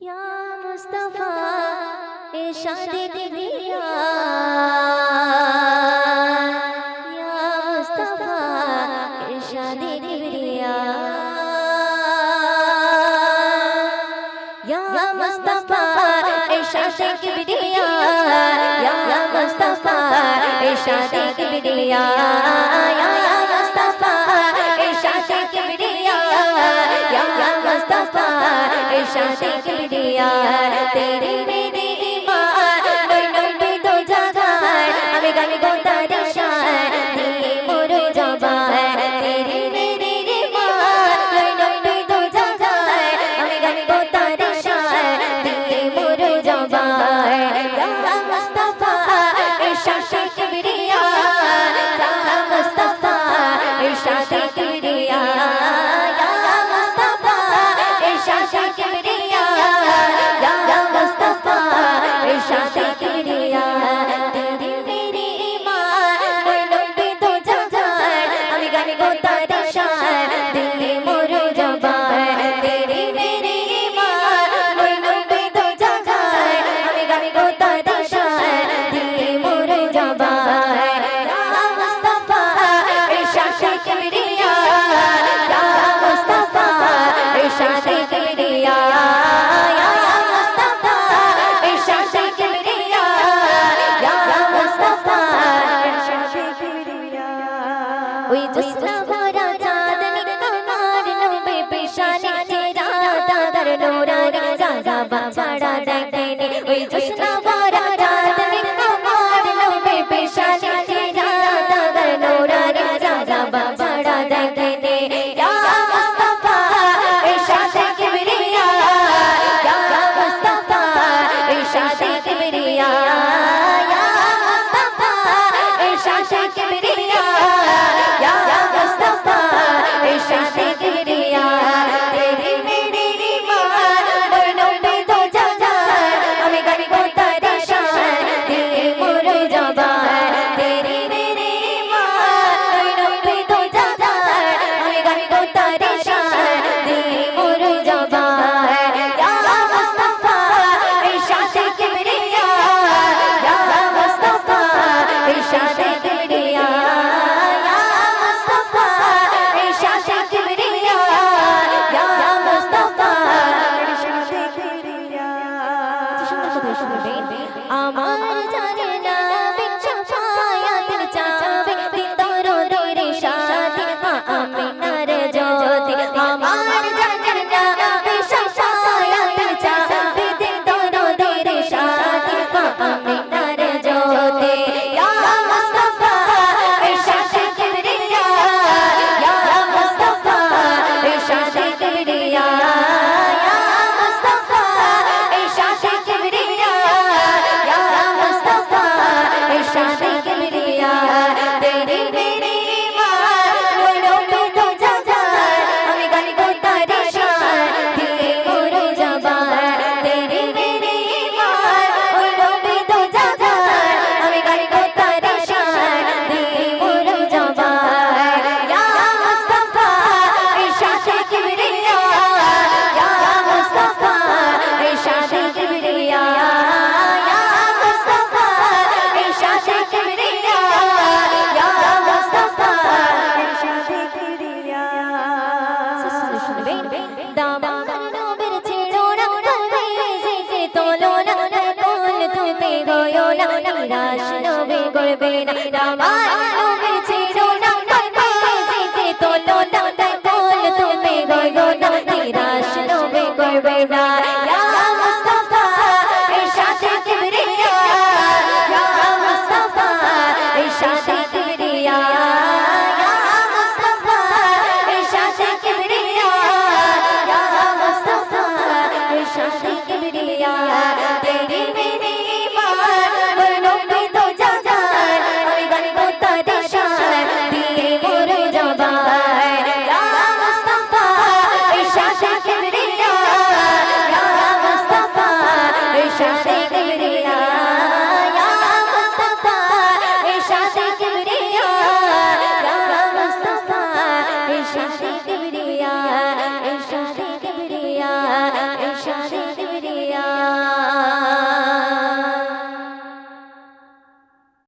Ya Mustafa eşadet diya Ya. Mustafa eşadet diya Ya. Mustafa eşadet diya Ya. Mustafa eşadet diya आशा देख दिया तेरे मेरे ওই জুসলা ভরা চাঁদনি আমার নবে পেশানি চেরা দাদার নোরানি সাজা বাছাড়া দেখেনি। ওই জুস নামাজ নবী করবে না।